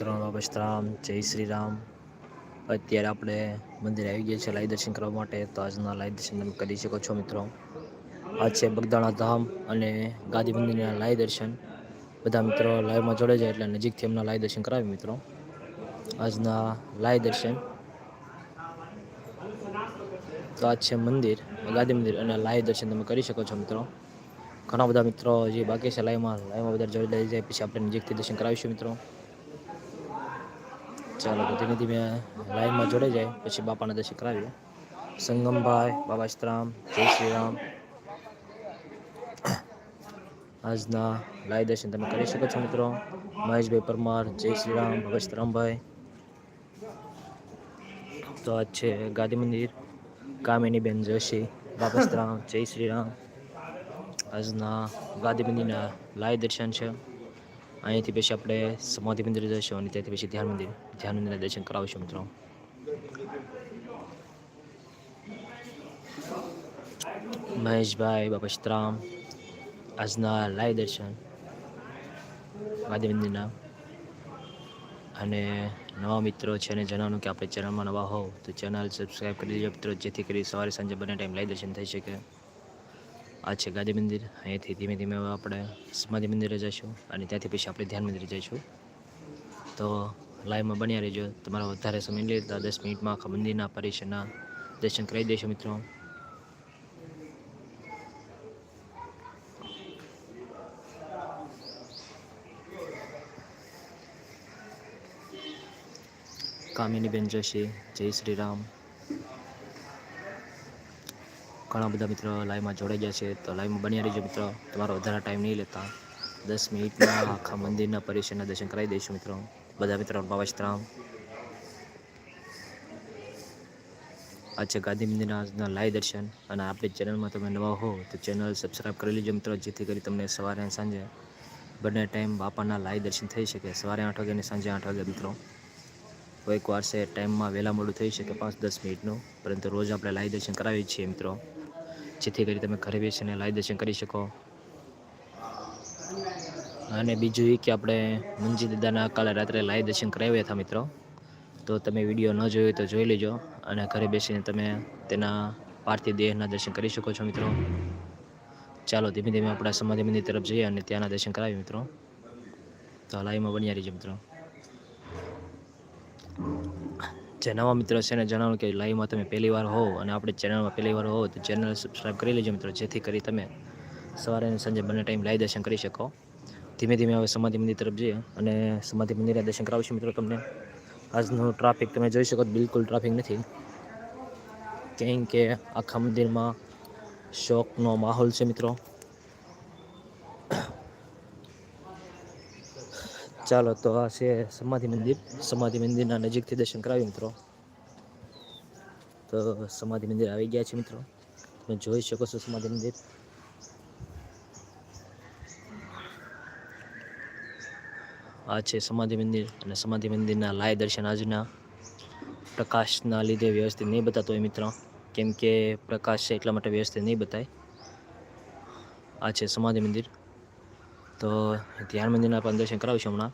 મિત્રો બાબસ્તરામ જય શ્રી રામ. અત્યારે આપણે મંદિરે આવી ગયા છે લાઈ દર્શન કરવા માટે, તો આજના લાઈ દર્શન તમે કરી શકો છો મિત્રો. આજ છે બગદાણા ધામ અને ગાદી મંદિરના લાઈ દર્શન. બધા મિત્રો લાઈવમાં જોડે જાય એટલે નજીકથી એમના લાઈ દર્શન કરાવી મિત્રો. આજના લાઈ દર્શન. તો આજ છે મંદિર, ગાદી મંદિર અને લાઈ દર્શન તમે કરી શકો છો મિત્રો. ઘણા બધા મિત્રો જે બાકી છે લાઈવમાં લાઈવમાં બધા જોડે જાય પછી આપણે નજીકથી દર્શન કરાવીશું મિત્રો. ચાલો તો ધીમે ધીમે લાઈનમાં જોડાઈ જાય, પછી બાપાના દર્શન કરાવીએ. સંગમભાઈ, બાબા શ્રીરામ, જય શ્રી રામ આજના લાઈ દર્શન તમે કરી શકો છો મિત્રો. મહેશભાઈ પરમાર, જય શ્રી રામ બાબા શ્રીરામભાઈ. તો આજ છે ગાંધી મંદિર. કામિનીબેન જોશી, બાબા શ્રીરામ, જય શ્રી રામ આજના ગાંધી મંદિરના લાઈ દર્શન છે. અહીંયાથી પછી આપણે સમાધિ મંદિર જઈશું અને ત્યાંથી પછી ધ્યાન મંદિર. ધ્યાન મંદિરના દર્શન કરાવીશું મિત્રો. મહેશભાઈ, બાપા શ્રામ આજના લાઈ દર્શન ગાદી મંદિરના. અને નવા મિત્રો છે અને જણાવવાનું કે આપણે ચેનલમાં નવા હોવ તો ચેનલ સબસ્ક્રાઈબ કરી દેજો મિત્રો, જેથી કરી સવારે સાંજે બંને ટાઈમ લાઈવ દર્શન થઈ શકે. આ છે ગાદી મંદિર. અહીંયાથી ધીમે ધીમે આપણે સમાધિ મંદિરે જઈશું અને ત્યાંથી પછી આપણે ધ્યાન મંદિરે જઈશું. તો લાઈવમાં બન્યા રહેજો. તમારો વધારે સમય લઈ લેતા દસ મિનિટમાં આખા મંદિરના પરિસરના દર્શન કરાવી દઈશું મિત્રો. કામિનીબેન જોશી, જય શ્રી રામ. ઘણા બધા મિત્રો લાઈવમાં જોડાઈ ગયા છે. તો લાઈવમાં બન્યા રહીજો મિત્રો. તમારો વધારે ટાઈમ નહીં લેતા. દસ મિનિટમાં આખા મંદિરના પરિસરના દર્શન કરાવી દઈશું મિત્રો. બધા મિત્રો બાવાશ્રામ આ છે ગાંધી મંદિરના લાઈવ દર્શન અને આપણી ચેનલમાં તમે નવા હો તો ચેનલ સબસ્ક્રાઈબ કરી લેજો મિત્રો. જેથી કરી તમને સવારે અને સાંજે બંને ટાઈમ બાપાના લાઈવ દર્શન થઈ શકે. સવારે આઠ વાગે અને સાંજે આઠ વાગે મિત્રો. કોઈક વાર ટાઈમમાં વહેલા મોડું થઈ શકે પાંચ દસ મિનિટનું. પરંતુ રોજ આપણે લાઈવ દર્શન કરાવીએ છીએ મિત્રો. જેથી કરી તમે ઘરે બેસીને લાઈવ દર્શન કરી શકો. અને બીજું એ કે આપણે મંજી દાદાના કાલે રાત્રે લાઈવ દર્શન કરાવ્યા હતા મિત્રો. તો તમે વીડિયો ન જોયો તો જોઈ લેજો અને ઘરે બેસીને તમે તેના પાર્થિવ દેહના દર્શન કરી શકો છો મિત્રો. ચાલો ધીમે ધીમે આપણા સમાધિ મંદિર તરફ જઈએ અને ત્યાંના દર્શન કરાવીએ મિત્રો. તો લાઈવમાં બન્યા રહીજો મિત્રો. જે નવા મિત્રો છે એને જણાવું કે લાઈવમાં તમે પહેલી વાર હો અને આપણે ચેનલમાં પહેલી વાર હો તો ચેનલ સબસ્ક્રાઈબ કરી લેજો મિત્રો, જેથી કરી તમે સવારે અને સાંજે બંને ટાઈમ લાઈવ દર્શન કરી શકો. ધીમે ધીમે હવે સમાધિ મંદિર તરફ જઈએ અને સમાધિ મંદિરના દર્શન કરાવશું મિત્રો તમને. આજનું ટ્રાફિક તમે જોઈ શકો બિલકુલ ટ્રાફિક નથી. કેમ કે આખા મંદિરમાં શોકનો માહોલ છે મિત્રો. ચાલો તો આ છે સમાધિ મંદિર. સમાધિ મંદિરના નજીકથી દર્શન કરાવ્યું મિત્રો. તો સમાધિ મંદિર આવી ગયા છે મિત્રો. તમે જોઈ શકો છો સમાધિ મંદિર. આ છે સમાધિ મંદિર અને સમાધિ મંદિરના લાય દર્શન આજના. પ્રકાશના લીધે વ્યવસ્થિત નહીં બતાતો હોય મિત્રો. કેમ કે પ્રકાશ છે એટલા માટે વ્યવસ્થિત નહીં બતાય. આ છે સમાધિ મંદિર. તો ધ્યાન મંદિરના પણ દર્શન કરાવીશું હમણાં.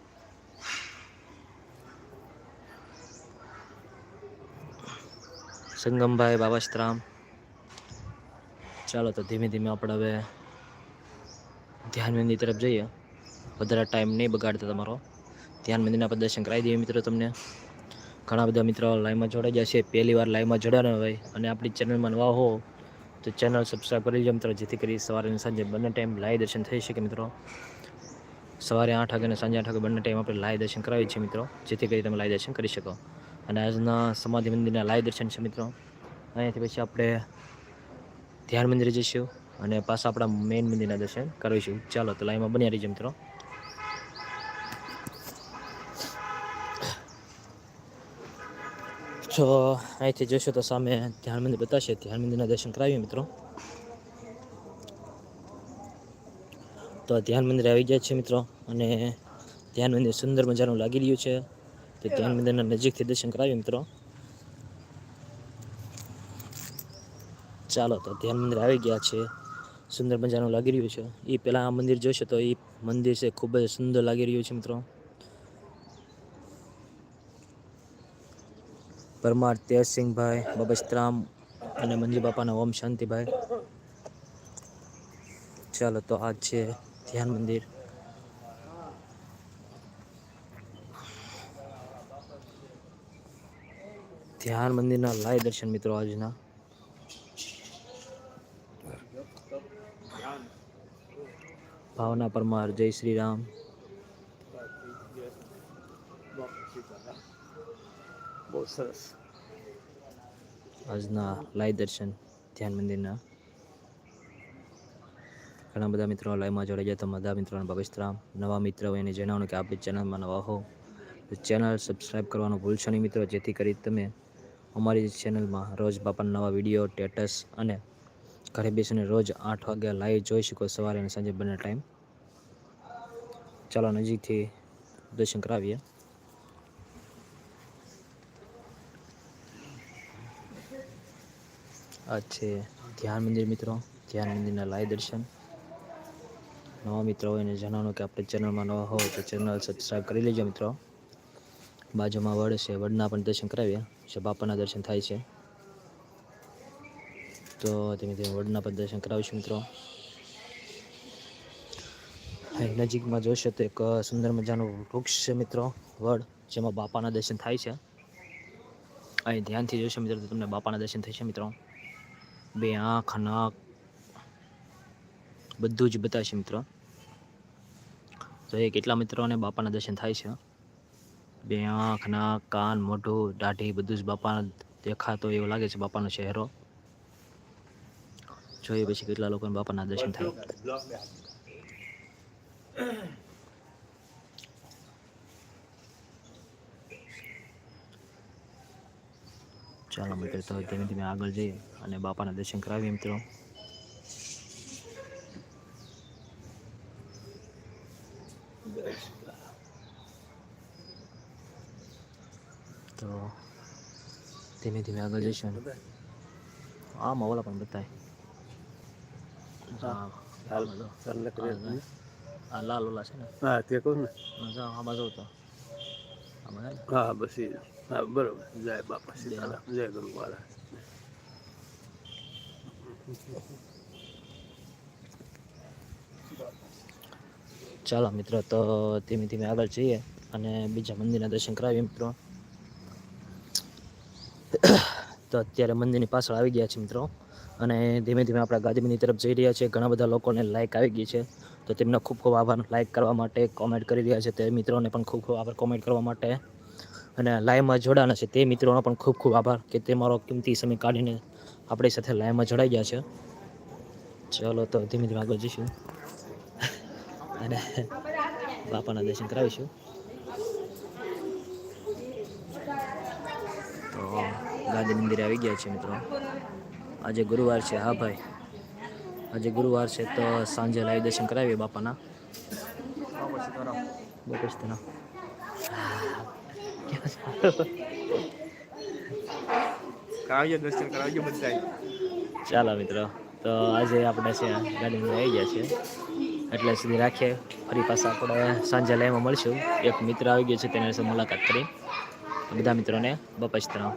સંગમભાઈ બાબાશ્રામ ચાલો તો ધીમે ધીમે આપણે હવે ધ્યાન મંદિર તરફ જઈએ. વધારે ટાઈમ નહીં બગાડતા તમારો. ધ્યાન મંદિરના પણ દર્શન કરાવી દઈએ મિત્રો તમને. ઘણા બધા મિત્રો લાઈવમાં જોડાઈ ગયા છે પહેલી વાર લાઈવમાં જોડાના હોય અને આપણી ચેનલમાં નવા હો. તો ચેનલ સબસ્ક્રાઈબ કરી લેજો મિત્રો, જેથી કરી સવારે અને સાંજે બંને ટાઈમ લાઈવ દર્શન થઈ શકે મિત્રો. સવારે આઠ વાગે અને સાંજે આઠ વાગે બંને ટાઈમ આપણે લાઈવ દર્શન કરાવીએ છીએ મિત્રો, જેથી કરી તમે લાઈવ દર્શન કરી શકો. અને આજના સમાધિ મંદિરના લાઈવ દર્શન છે મિત્રો. અહીંયાથી પછી આપણે ધ્યાન મંદિરે જઈશું અને પાછા આપણા મેઇન મંદિરના દર્શન કરીશું. ચાલો, તો લાઈવમાં બન્યા રહીજો મિત્રો. જો અહીંથી જોશો તો સામે ધ્યાન મંદિર બતાવશે ધ્યાન મંદિરના દર્શન કરાવીએ મિત્રો. તો ધ્યાન મંદિર આવી ગયા છે મિત્રો. અને ધ્યાન મંદિર સુંદર મજાનું લાગી રહ્યું છે. તો ધ્યાન મંદિરના નજીકથી દર્શન કરાવીએ મિત્રો. ચાલો તો ધ્યાન મંદિર આવી ગયા છે. સુંદર મજાનું લાગી રહ્યું છે. એ પહેલાં આ મંદિર જોશો તો એ મંદિર છે, ખૂબ જ સુંદર લાગી રહ્યું છે મિત્રો. પરમાર તેજસિંહભાઈ બબસ્તરામ અને મંજી બાપાના ઓમ શાંતિભાઈ. ચાલો તો આ છે ધ્યાન મંદિર. ધ્યાન મંદિરના લાય દર્શન મિત્રો આજના. ભાવના પરમાર, જય શ્રી રામ. બહુ સરસ. આજના લાઈવ દર્શન, ધ્યાન મંદિરના. ઘણા બધા મિત્રો લાઈવમાં જોડાઈ જાય તો બધા મિત્રોને ભવિષ્યરામ નવા મિત્ર હોય એને જણાવવાનું કે આપણી ચેનલમાં નવા હો. તો ચેનલ સબસ્ક્રાઈબ કરવાનું ભૂલશો નહીં મિત્રો. જેથી કરી તમે અમારી ચેનલમાં રોજ બાપાના નવા વીડિયો સ્ટેટસ અને ઘરે બેસીને રોજ આઠ વાગ્યા લાઈવ જોઈ શકો સવારે અને સાંજે બંને ટાઈમ ચાલો નજીકથી દર્શન કરાવીએ. આ છે ધ્યાન મંદિર મિત્રો. ધ્યાન મંદિરના લાઈવ દર્શન. નવા મિત્રો હોય એને જણાવવાનું કે આપણે ચેનલમાં નવા હોય તો ચેનલ સબસ્ક્રાઈબ કરી લેજો મિત્રો. બાજુમાં વડ છે, વડના પણ દર્શન કરાવીએ. જે બાપાના દર્શન થાય છે. તો ધીમે ધીમે વડના પણ દર્શન કરાવીશું મિત્રો. નજીકમાં જોશો તો એક સુંદર મજાનું વૃક્ષ છે મિત્રો, વડ, જેમાં બાપાના દર્શન થાય છે. અહીં ધ્યાનથી જોશો મિત્રો તો તમને બાપાના દર્શન થશે મિત્રો. બે આંખ, નાક. બધું જ બતાવશે મિત્રો. એ કેટલા મિત્રોને બાપાના દર્શન થાય છે? બે આંખ, નાક, કાન, મોઢું, દાઢી, બધું જ બાપા દેખાતો એવું લાગે છે બાપાનો ચહેરો. જોઈએ પછી કેટલા લોકોને બાપાના દર્શન થાય. ચાલો મિત્રો તો ધીમે ધીમે આગળ જઈએ અને બાપાના દર્શન કરાવીએ મિત્રો. તો ધીમે ધીમે આગળ જઈશું આમાં ઓલા પણ બતાય. લાલ ઓલા છે ને. હા તે કહું ને. આમાં જવું તો. હે, બસ હા, બરોબર. જય બાપા સીતારામ. જય ગુરુ મહારાજ. ચાલો મિત્રો, તો ધીમે ધીમે આગળ જઈએ અને બીજા મંદિરના દર્શન કરાવીએ મિત્રો. તો અત્યારે મંદિરની પાછળ આવી ગયા છે મિત્રો. અને ધીમે ધીમે આપણા ગાંધીમંદિર તરફ જઈ રહ્યા છે ઘણા બધા લોકોને લાઈક આવી ગઈ છે. તો તેમનો ખૂબ ખૂબ આભાર. લાઇક કરવા માટે કોમેન્ટ કરી રહ્યા છે તે મિત્રોને પણ ખૂબ ખૂબ આભાર કોમેન્ટ કરવા માટે. અને લાઈવમાં જોડાના છે તે મિત્રોનો પણ ખૂબ ખૂબ આભાર કે તે મારો કિંમતી સમય કાઢીને આપણી સાથે લાઈવમાં જોડાઈ ગયા છે. ચાલો તો ધીમે ધીમે આગળ જઈશું. અને બાપાના દર્શન કરાવીશું. તો ગાંધી મંદિરે આવી ગયા છે મિત્રો. આજે ગુરુવાર છે. હા ભાઈ. આજે ગુરુવાર છે તો સાંજે લાઈવ દર્શન કરાવીએ બાપાના. બાપા કરાવજો દર્શન કરાવજો બધા ચાલો મિત્રો તો આજે આપણે છે ગાડીમાં આવી ગયા છે એટલે સુધી રાખીએ. ફરી પાછા આપણે સાંજે લાઈવમાં મળશું. એક મિત્ર આવી ગયો છે તેની વિશે મુલાકાત કરી. બધા મિત્રોને બાપા સીતારામ